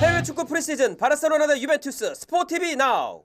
해외 축구 프리시즌 바르셀로나 대 유벤투스 스포티비 나우.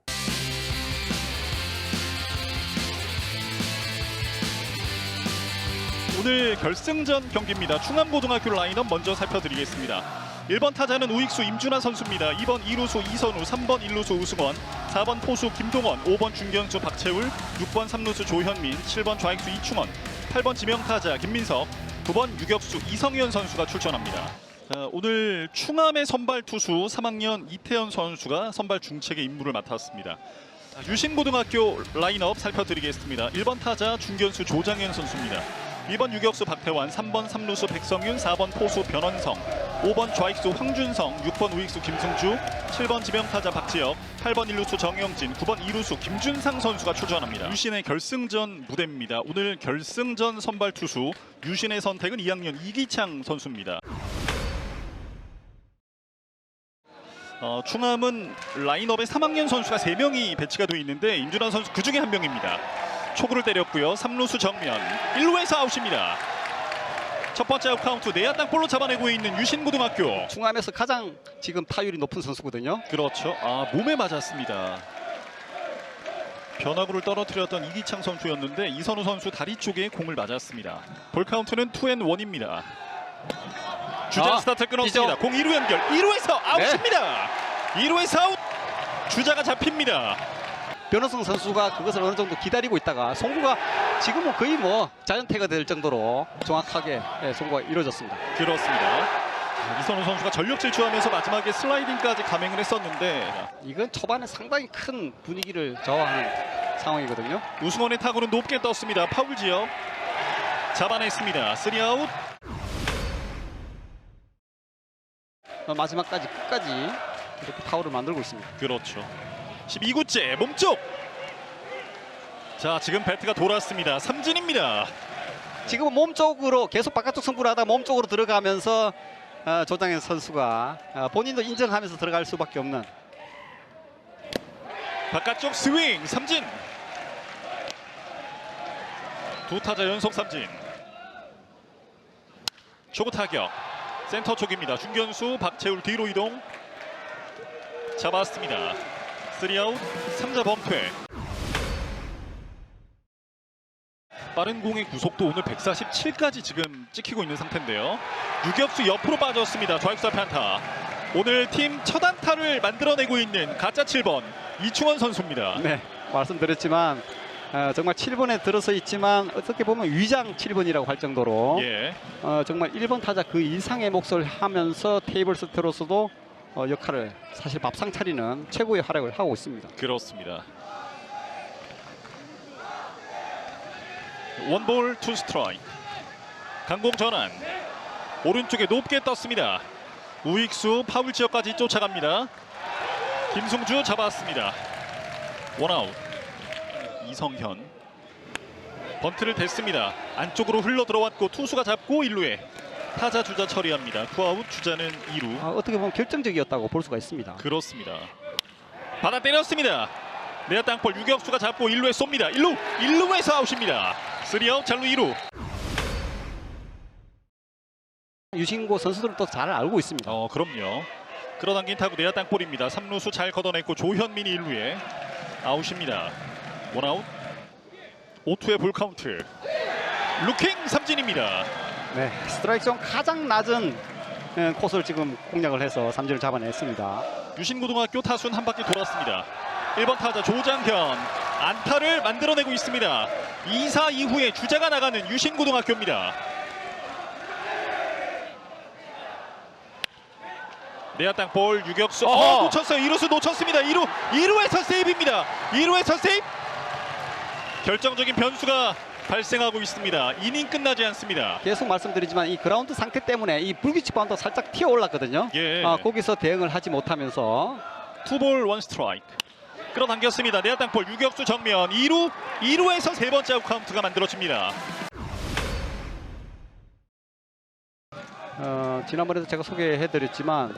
오늘 결승전 경기입니다. 충암고등학교 라인업 먼저 살펴드리겠습니다. 1번 타자는 우익수 임준하 선수입니다. 2번 2루수 이선우, 3번 1루수 우승원, 4번 포수 김동원, 5번 중견수 박채울, 6번 3루수 조현민, 7번 좌익수 이충원, 8번 지명타자 김민석, 9번 유격수 이성현 선수가 출전합니다. 자, 오늘 충암의 선발 투수 3학년 이태현 선수가 선발 중책의 임무를 맡았습니다. 자, 유신고등학교 라인업 살펴드리겠습니다. 1번 타자 중견수 조장현 선수입니다. 2번 유격수 박태환, 3번 3루수 백성윤, 4번 포수 변원성, 5번 좌익수 황준성, 6번 우익수 김승주, 7번 지명타자 박지혁, 8번 1루수 정영진, 9번 2루수 김준상 선수가 출전합니다. 유신의 결승전 무대입니다. 오늘 결승전 선발 투수 유신의 선택은 2학년 이기창 선수입니다. 어, 충암은 라인업에 3학년 선수가 3명이 배치가 되어 있는데 임준환 선수 그 중에 한 명입니다. 초구를 때렸고요. 3루수 정면 1루에서 아웃입니다. 첫 번째 아웃 카운트 내야 땅볼로 잡아내고 있는 유신고등학교. 중암에서 가장 지금 타율이 높은 선수거든요. 그렇죠. 아 몸에 맞았습니다. 변화구를 떨어뜨렸던 이기창 선수였는데 이선우 선수 다리 쪽에 공을 맞았습니다. 볼 카운트는 투앤 원입니다. 주자 아, 스타트 끊었습니다. 공 2루 연결. 2루에서 아웃입니다. 2루에서 아웃. 주자가 잡힙니다. 변호성 선수가 그것을 어느 정도 기다리고 있다가 송구가 지금은 거의 뭐 자연태가 될 정도로 정확하게 예, 송구가 이루어졌습니다. 그렇습니다. 이선우 선수가 전력 질주하면서 마지막에 슬라이딩까지 감행을 했었는데 이건 초반에 상당히 큰 분위기를 저하하는 상황이거든요. 우승원의 타구는 높게 떴습니다. 파울 지역 잡아냈습니다. 3아웃. 마지막까지 끝까지 이렇게 파울을 만들고 있습니다. 그렇죠. 12구째 몸쪽. 자 지금 배트가 돌았습니다. 삼진입니다. 지금은 몸쪽으로 계속 바깥쪽 승부를 하다 몸쪽으로 들어가면서 어, 조장현 선수가 어, 본인도 인정하면서 들어갈 수밖에 없는 바깥쪽 스윙 삼진. 두 타자 연속 삼진. 초구 타격. 센터 쪽입니다. 중견수 박채울 뒤로 이동. 잡았습니다. 3아웃 3자 범퇴. 빠른 공의 구속도 오늘 147까지 지금 찍히고 있는 상태인데요. 유격수 옆으로 빠졌습니다. 좌익수 앞에 안타. 오늘 팀 첫 안타를 만들어내고 있는 가짜 7번 이충원 선수입니다. 네, 말씀드렸지만 어, 정말 7번에 들어서 있지만 어떻게 보면 위장 7번이라고 할 정도로 예. 어, 정말 1번 타자 그 이상의 몫을 하면서 테이블 스트로서도 어, 역할을 사실 밥상 차리는 최고의 활약을 하고 있습니다. 그렇습니다. 원볼 투 스트라이크. 강공 전환. 오른쪽에 높게 떴습니다. 우익수 파울 지역까지 쫓아갑니다. 김승주 잡았습니다. 원아웃. 이성현. 번트를 댔습니다. 안쪽으로 흘러 들어왔고 투수가 잡고 1루에 타자 주자 처리합니다. 투아웃 주자는 2루. 아, 어떻게 보면 결정적이었다고 볼 수가 있습니다. 그렇습니다. 받아 때렸습니다. 내야 땅볼 유격수가 잡고 1루에 쏩니다. 1루 1루에서 아웃입니다. 3아웃 잘루 2루. 유신고 선수들도 잘 알고 있습니다. 어 그럼요. 끌어당긴 타구 내야 땅볼입니다. 3루수 잘 걷어냈고 조현민이 1루에 아웃입니다. 원아웃. 5투의 볼 카운트. 루킹 삼진입니다. 네, 스트라이크 존 가장 낮은 예, 코스를 지금 공략을 해서 삼진을 잡아냈습니다. 유신고등학교 타순 한 바퀴 돌았습니다. 1번 타자 조장현 안타를 만들어내고 있습니다. 2사 이후에 주자가 나가는 유신고등학교입니다. 내야 땅볼 유격수 어! 놓쳤어요. 2루수 놓쳤습니다. 2루 2루에서 세이브입니다. 2루에서 세이브 결정적인 변수가 발생하고 있습니다. 이닝 끝나지 않습니다. 계속 말씀드리지만 이 그라운드 상태 때문에 이 불규칙 바운드 살짝 튀어 올랐거든요. 예. 아, 거기서 대응을 하지 못하면서 투볼 원 스트라이크 끌어당겼습니다 내야 땅볼 유격수 정면 2루 2루에서 세 번째 카운트가 만들어집니다 어, 지난번에도 제가 소개해드렸지만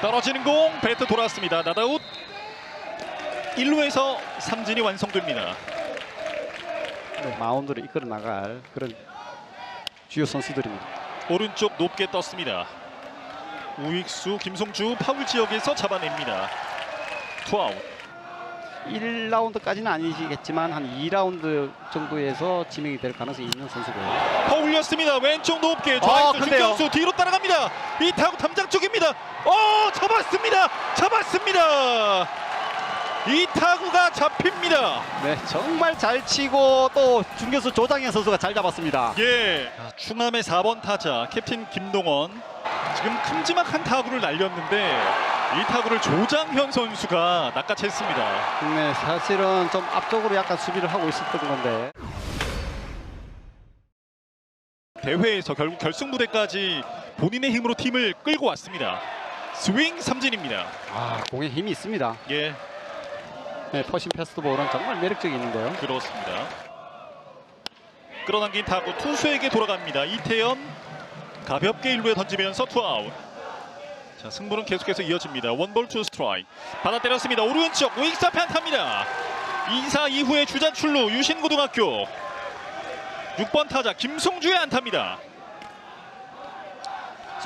떨어지는 공 배트 돌았습니다 나다웃 1루에서 삼진이 완성됩니다 네, 마운드를 이끌어 나갈 그런 주요 선수들입니다. 오른쪽 높게 떴습니다 우익수 김송주 파울 지역에서 잡아냅니다. 투아웃. 1라운드까지는 아니시겠지만 한 2라운드 정도에서 지명이 될 가능성이 있는 선수고요. 허울렸습니다. 왼쪽 높게 아, 좌익수 근데요. 중견수 뒤로 따라갑니다. 이 타구 담장 쪽입니다. 어 잡았습니다. 잡았습니다. 이 타구가 잡힙니다. 네, 정말 잘 치고 또 중견수 조장현 선수가 잘 잡았습니다. 예. 자, 충암의 4번 타자 캡틴 김동원 지금 큼지막한 타구를 날렸는데 이 타구를 조장현 선수가 낚아챘습니다. 네, 사실은 좀 앞쪽으로 약간 수비를 하고 있었던 건데. 대회에서 결국 결승 무대까지 본인의 힘으로 팀을 끌고 왔습니다. 스윙 삼진입니다. 아, 공에 힘이 있습니다. 예, 네, 퍼신 패스트볼은 정말 매력적인데요. 그렇습니다. 끌어당긴 타구 투수에게 돌아갑니다. 이태연 가볍게 1루에 던지면서 투아웃. 자 승부는 계속해서 이어집니다. 원볼 투 스트라이크. 받아 때렸습니다. 오른쪽 우익사 편타입니다. 2사 이후에 주자 출루 유신고등학교 6번 타자 김송주의 안타입니다.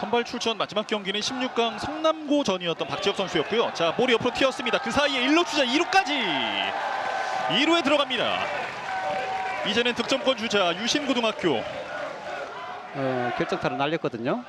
선발 출전 마지막 경기는 16강 성남고전이었던 박지혁 선수였고요. 자 볼이 옆으로 튀었습니다. 그 사이에 1루 주자 2루까지 2루에 들어갑니다. 이제는 득점권 주자 유신고등학교 어, 결정타를 날렸거든요.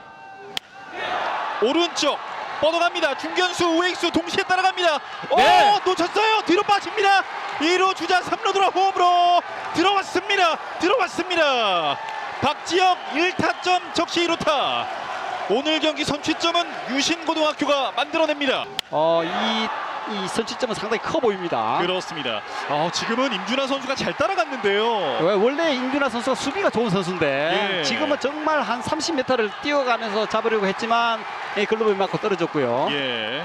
오른쪽 뻗어갑니다. 중견수 우익수 동시에 따라갑니다. 네. 오 놓쳤어요. 뒤로 빠집니다. 2루 주자 3루 돌아 홈으로 들어왔습니다. 들어왔습니다. 박지혁 1타점 적시 2루타. 오늘 경기 선취점은 유신고등학교가 만들어냅니다. 어, 이, 이 선취점은 상당히 커 보입니다. 그렇습니다. 어, 지금은 임준하 선수가 잘 따라갔는데요. 왜 원래 임준하 선수가 수비가 좋은 선수인데 예. 지금은 정말 한 30m를 뛰어가면서 잡으려고 했지만 예, 글로브에 맞고 떨어졌고요. 예.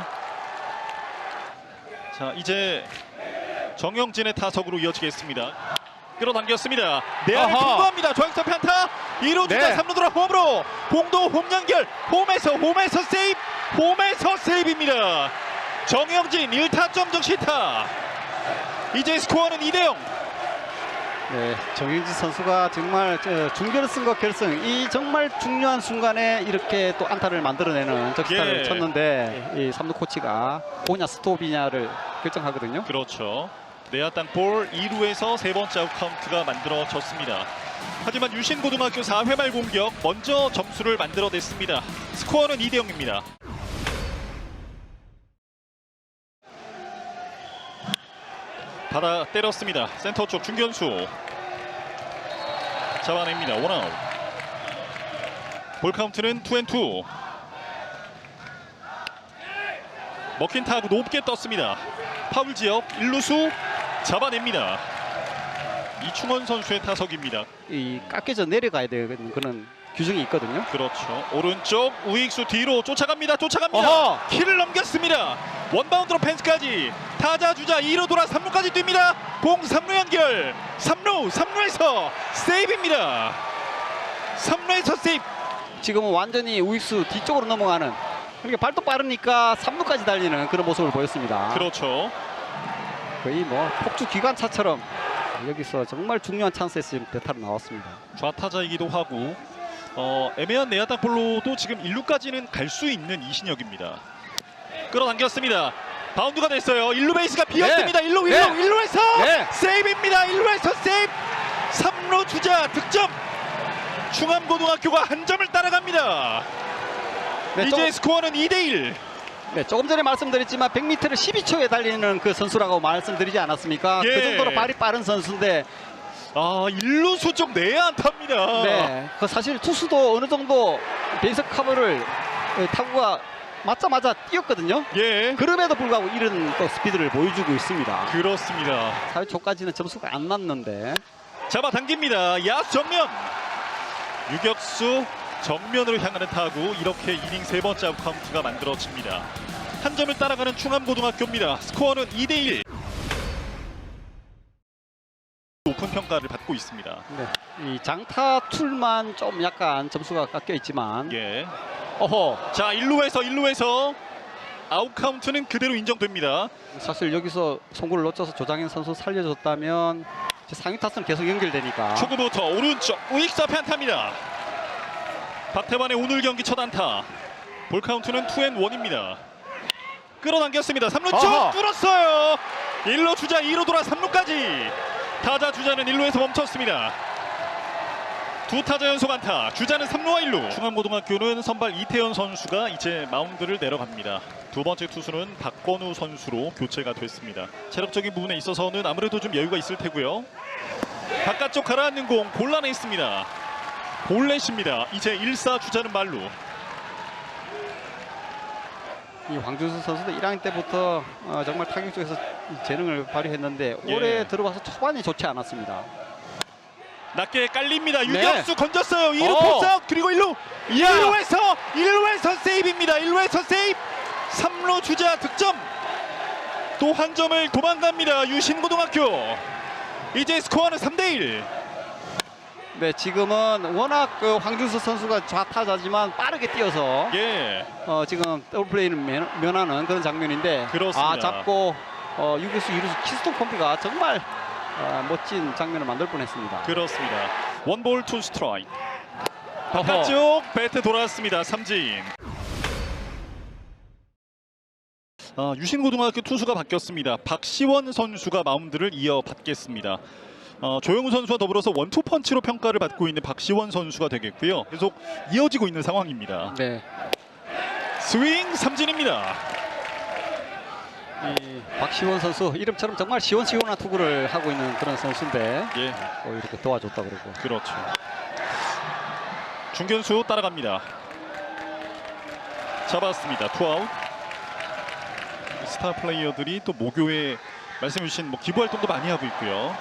자 이제 정영진의 타석으로 이어지겠습니다. 끌어당겼습니다. 내야를 아하. 통과합니다. 좌익선 편타. 2루 주자 네. 3루 돌아 홈으로 공도 홈 연결. 홈에서 홈에서 세이브. 홈에서 세이브입니다. 정영진 1타점 적시타. 이제 스코어는 2대 0. 네, 정영진 선수가 정말 저 중결승과 결승 이 정말 중요한 순간에 이렇게 또 안타를 만들어내는 적시타를 예. 쳤는데 이 삼루 코치가 오냐 스톱이냐를 결정하거든요. 그렇죠. 내야 땅볼 2루에서 세 번째 아웃 카운트가 만들어졌습니다. 하지만 유신 고등학교 4회 말 공격 먼저 점수를 만들어냈습니다. 스코어는 2대 0입니다. 받아 때렸습니다. 센터 쪽 중견수 잡아냅니다. 원아웃. 볼 카운트는 투앤투. 먹힌 타구 높게 떴습니다. 파울 지역 1루수 잡아냅니다. 이충원 선수의 타석입니다. 이 깎여져 내려가야 되는 그런 규정이 있거든요. 그렇죠. 오른쪽 우익수 뒤로 쫓아갑니다. 쫓아갑니다. 어허! 키를 넘겼습니다. 원바운드로 펜스까지 타자 주자 2루 돌아 3루까지 뜁니다. 공 3루 연결. 3루 3루에서 세이브입니다. 3루에서 세이브. 지금은 완전히 우익수 뒤쪽으로 넘어가는 그러니까 발도 빠르니까 3루까지 달리는 그런 모습을 보였습니다. 그렇죠. 거의 뭐 폭주 기관차처럼 여기서 정말 중요한 찬스에서 지금 대타로 나왔습니다. 좌타자이기도 하고 어, 애매한 내야 땅볼로도 지금 1루까지는 갈 수 있는 이신혁입니다. 끌어당겼습니다. 바운드가 됐어요. 1루 베이스가 비었습니다. 1루 1루 네. 1루에서 네. 세이브입니다. 1루에서 세이브. 3루 주자 득점. 충암고등학교가 한 점을 따라갑니다. 네, 이제 조금, 스코어는 2대 1. 네, 조금 전에 말씀드렸지만 100m를 12초에 달리는 그 선수라고 말씀드리지 않았습니까? 예. 그 정도로 발이 빠른 선수인데 아, 1루 수 쪽 내야 안타입니다. 네, 그 사실 투수도 어느 정도 베이스 커버를 예, 타구가 맞자마자 뛰었거든요. 예. 그럼에도 불구하고 이런 또 스피드를 보여주고 있습니다. 그렇습니다. 4회초까지는 점수가 안 났는데 잡아당깁니다. 야수 정면. 유격수 정면으로 향하는 타구 이렇게 이닝 세 번째 아웃 카운트가 만들어집니다. 한 점을 따라가는 충암고등학교입니다. 스코어는 2대 1. 높은 평가를 받고 있습니다. 네, 이 장타 툴만 좀 약간 점수가 깎여 있지만 예. 어허 자, 1루에서 1루에서 아웃 카운트는 그대로 인정됩니다. 사실 여기서 송구를 놓쳐서 조장현 선수 살려줬다면 상위 타선 계속 연결되니까 초구부터 오른쪽 우익사 편타입니다. 박태환의 오늘 경기 첫 안타. 볼 카운트는 투앤원입니다. 끌어당겼습니다. 3루 아하. 쪽 뚫었어요. 1루 주자 2루 돌아 3루까지. 타자 주자는 1루에서 멈췄습니다. 두 타자 연속 안타. 주자는 3루와 1루. 충암고등학교는 선발 이태현 선수가 이제 마운드를 내려갑니다. 두 번째 투수는 박건우 선수로 교체가 됐습니다. 체력적인 부분에 있어서는 아무래도 좀 여유가 있을 테고요. 바깥쪽 가라앉는 공 곤란해 있습니다. 볼넷입니다. 이제 1사 주자는 말루. 이 황준수 선수도 1학년 때부터 어, 정말 타격 쪽에서 이 재능을 발휘했는데 예. 올해 들어와서 초반이 좋지 않았습니다. 낮게 깔립니다. 네. 유격수 건졌어요. 2루 어. 포석 그리고 1루. 1루에서 1루에서 세이브입니다. 1루에서 세이브. 3루 주자 득점. 또 한 점을 도망갑니다. 유신고등학교. 이제 스코어는 3대 1. 네, 지금은 워낙 그 황준수 선수가 좌타자지만 빠르게 뛰어서 예. 어, 지금 더블 플레이를 면, 면하는 그런 장면인데 그렇습니다. 아 잡고 어, 유격수 유루수 키스톤 콤비가 정말 어, 멋진 장면을 만들 뻔했습니다. 그렇습니다. 원볼 투 스트라이크. 바깥쪽 배트 돌아왔습니다. 삼진. 아, 유신고등학교 투수가 바뀌었습니다. 박시원 선수가 마운드를 이어받겠습니다. 어, 조영우 선수와 더불어서 원투 펀치로 평가를 받고 있는 박시원 선수가 되겠고요. 계속 이어지고 있는 상황입니다. 네, 스윙 삼진입니다. 이 박시원 선수 이름처럼 정말 시원시원한 투구를 하고 있는 그런 선수인데 예, 어, 이렇게 도와줬다 그러고 그렇죠. 중견수 따라갑니다. 잡았습니다. 투아웃. 스타 플레이어들이 또 목요에 말씀해 주신 뭐 기부 활동도 많이 하고 있고요.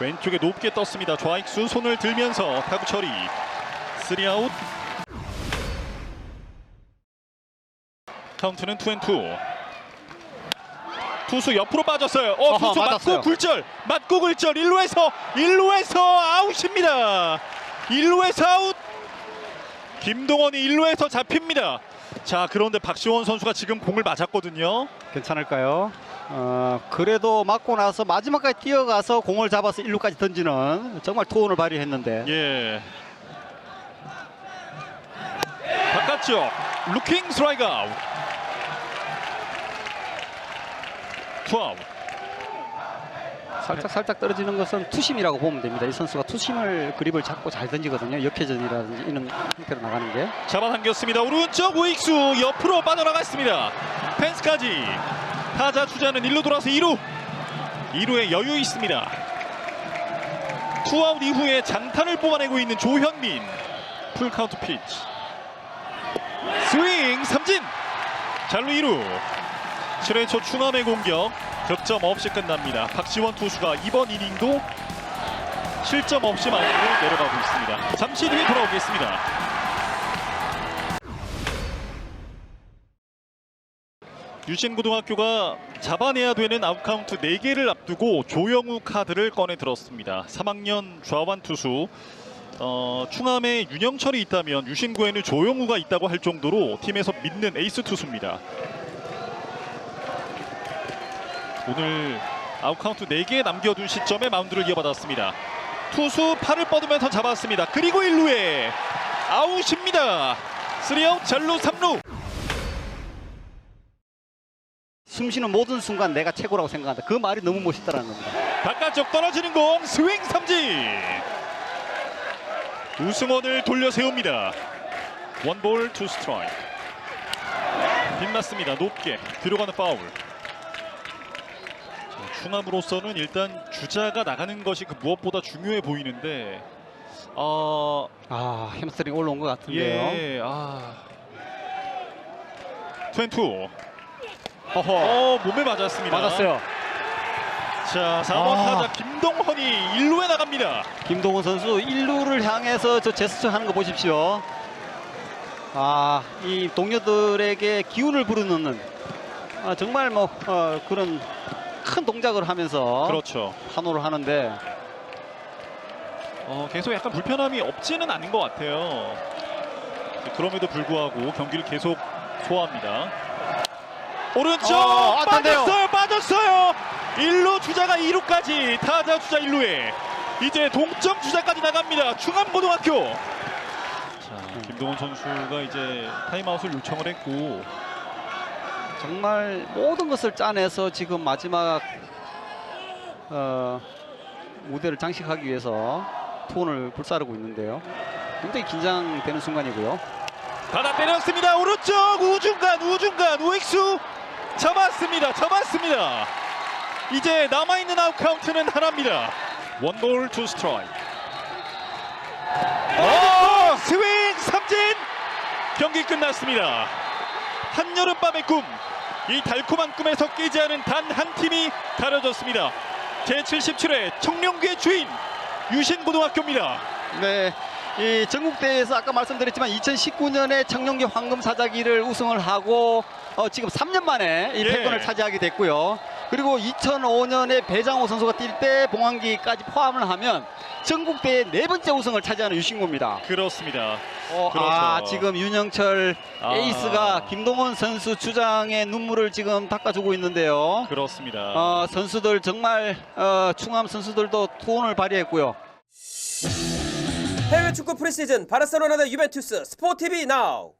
왼쪽에 높게 떴습니다. 좌익수 손을 들면서 타구 처리. 쓰리아웃. 카운트는 투앤투. 투수 옆으로 빠졌어요. 어, 어허, 투수 맞았어요. 맞고 굴절. 맞고 굴절. 1루에서 1루에서 아웃입니다. 1루에서 아웃. 김동원이 1루에서 잡힙니다. 자, 그런데 박시원 선수가 지금 공을 맞았거든요. 괜찮을까요? 어, 그래도 맞고 나서 마지막까지 뛰어가서 공을 잡아서 1루까지 던지는 정말 투혼을 발휘했는데 예. 바깥쪽 루킹 스트라이크 아웃. 투아웃. 살짝 살짝 떨어지는 것은 투심이라고 보면 됩니다. 이 선수가 투심을 그립을 잡고 잘 던지거든요. 역회전이라든지 이런 형태로 나가는 게. 잡아당겼습니다. 오른쪽 우익수 옆으로 빠져나갔습니다. 펜스까지. 타자 주자는 1루 돌아서 2루. 2루에 여유 있습니다. 투아웃 이후에 장타를 뽑아내고 있는 조현민. 풀카운트 피치. 스윙 삼진. 잘루 2루. 7회 초 충암의 공격 득점 없이 끝납니다. 박지원 투수가 이번 이닝도 실점 없이 마운드를 내려가고 있습니다. 잠시 뒤에 돌아오겠습니다. 유신고등학교가 잡아내야 되는 아웃카운트 4개를 앞두고 조영우 카드를 꺼내 들었습니다. 3학년 좌완 투수 어, 충암에 윤영철이 있다면 유신고에는 조영우가 있다고 할 정도로 팀에서 믿는 에이스 투수입니다. 오늘 아웃카운트 4개 남겨둔 시점에 마운드를 이어받았습니다. 투수 팔을 뻗으면서 잡았습니다. 그리고 1루에 아웃입니다. 3아웃 잘루 3루. 숨쉬는 모든 순간 내가 최고라고 생각한다. 그 말이 너무 멋있다라는 겁니다. 바깥쪽 떨어지는 공 스윙 삼진. 우승원을 돌려 세웁니다. 원볼 투 스트라이크. 빗났습니다. 높게 들어가는 파울. 자, 중함으로서는 일단 주자가 나가는 것이 그 무엇보다 중요해 보이는데 어... 아 햄스트링 올라온 것 같은데요. 예, 아... 22 어허. 어, 몸에 맞았습니다. 맞았어요. 자, 4번 아. 타자 김동헌이 1루에 나갑니다. 김동헌 선수 1루를 향해서 저 제스처 하는 거 보십시오. 아, 이 동료들에게 기운을 불어넣는 아, 정말 뭐 어, 그런 큰 동작을 하면서 그렇죠. 판호를 하는데 어, 계속 약간 불편함이 없지는 않은 것 같아요. 그럼에도 불구하고 경기를 계속 소화합니다. 오른쪽 어, 안타인데요. 빠졌어요, 빠졌어요. 1루 주자가 2루까지 타자 주자 1루에 이제 동점 주자까지 나갑니다. 충암고등학교. 자, 김 김동원 선수가 이제 타임아웃을 요청을 했고 정말 모든 것을 짜내서 지금 마지막 어, 무대를 장식하기 위해서 톤을 불사르고 있는데요. 굉장히 긴장되는 순간이고요. 받아 때렸습니다. 오른쪽 우중간 우중간 우익수 잡았습니다. 잡았습니다. 이제 남아있는 아웃 카운트는 하나입니다. 원볼 투 스트라이크. 오! 스윙 삼진! 경기 끝났습니다. 한여름밤의 꿈. 이 달콤한 꿈에서 깨지 않은 단 한 팀이 가려졌습니다. 제77회 청룡교의 주인 유신고등학교입니다. 네. 이 전국대회에서 아까 말씀드렸지만 2019년에 청룡기 황금 사자기를 우승을 하고 어, 지금 3년 만에 이 예. 패권을 차지하게 됐고요. 그리고 2005년에 배장호 선수가 뛸 때 봉황기까지 포함을 하면 전국대회 네 번째 우승을 차지하는 유신고입니다. 그렇습니다. 어, 그렇죠. 아 지금 윤영철 아. 에이스가 김동원 선수 주장의 눈물을 지금 닦아주고 있는데요. 그렇습니다. 어, 선수들 정말 어, 충암 선수들도 투혼을 발휘했고요. 해외 축구 프리시즌 바르셀로나 대 유벤투스 스포티비 나우